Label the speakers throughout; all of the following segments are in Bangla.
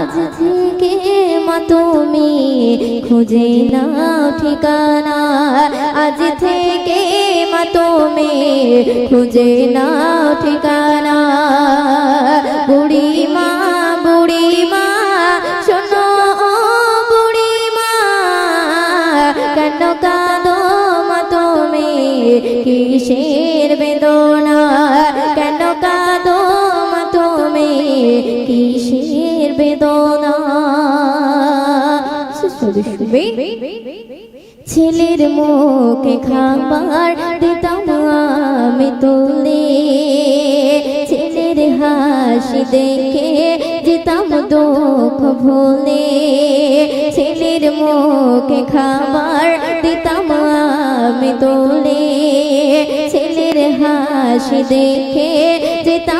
Speaker 1: আজ থেকে মা তুমি খুঁজে নাও ঠিকানা। আজ থেকে মা তুমি খুঁজে নাও ঠিকানা। বুড়ি মা বুড়ি মা শোনো ও বুড়ি মা কেন কাঁদো মা তুমি কিসের বেদনা? কেন কাঁদো মা তুমি বেদনা। ছেলের মুখে খাবার দিতাম আমি তুলে। ছেলের হাসি দেখে যেতাম দুঃখ ভুলে। ছেলের মুখে খাবার দিতাম আমি তুলে। ছেলের হাসি দেখে যেতাম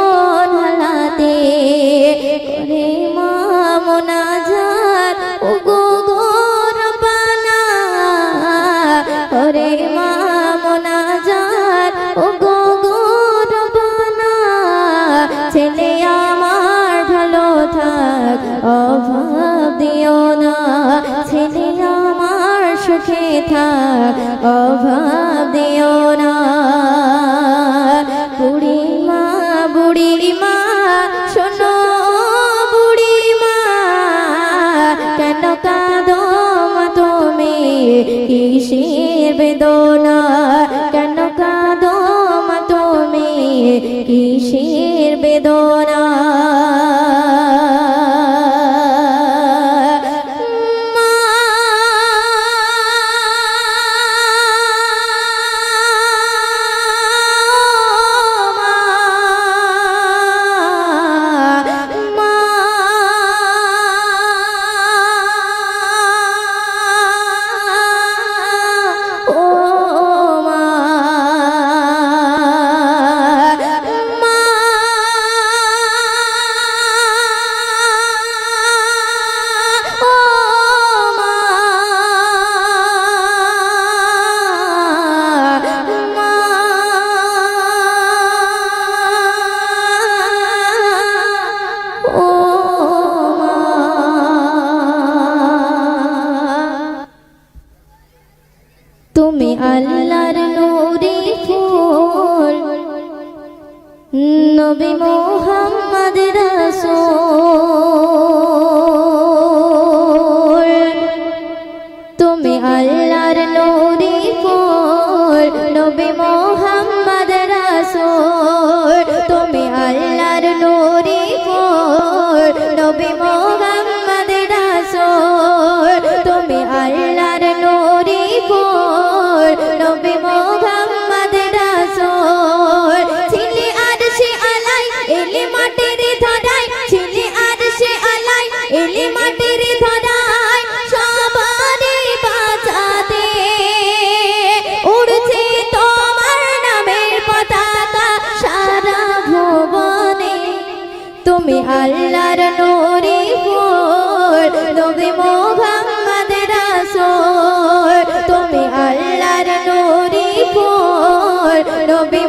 Speaker 1: থাক অভাব দিও না বুড়ি মা বুড়ি শোনো বুড়ি মা কেন কাঁদো মা তুমি কিসের বেদনা কেন কাঁদো মা তুমি কিসের বেদনা তুমি আল্লাহর নূরে ফুল। নবী মোহাম্মদ রাসূল। তুমি আল্লাহর নূরে ফুল। নবী মোহাম্মদ রাসূল। তুমি আল্লাহর নূরে তুমি আল্লাহর নূরে ফুল নবী মোহাম্মদ রাসূল তুমি আল্লাহর নূরে ফুল নবী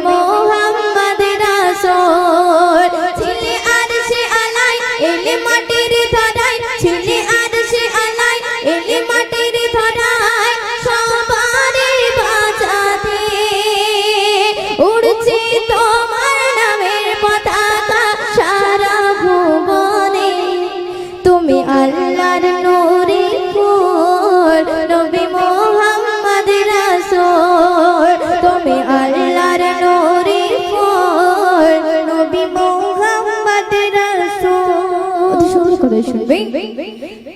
Speaker 1: কথাই শুনবে।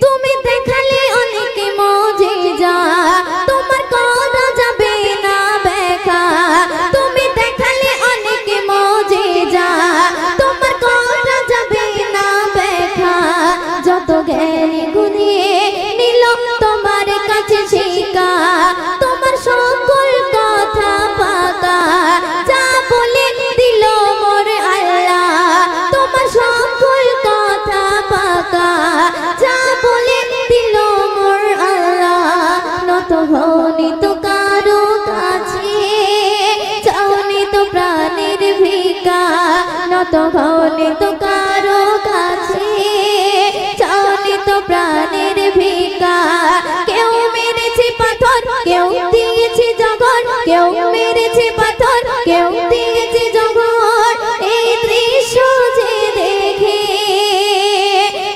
Speaker 1: তুমি দেখালে অনেকে মজে যা হলে তো কারও কাছে চাওনি তো প্রাণের ভিকা কেউ মেরেছে পাথর, কেউ দিয়েছে জগৎ কেউ মেরেছে পাথর, কেউ দিয়েছে জগৎ এই দৃশ্য যে দেখে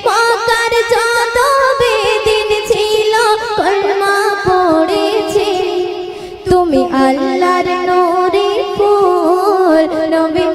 Speaker 1: মকার যত বেদিন ছিল, কলমা পড়েছে। তুমি আল্লাহর নূরে ফুল, নবী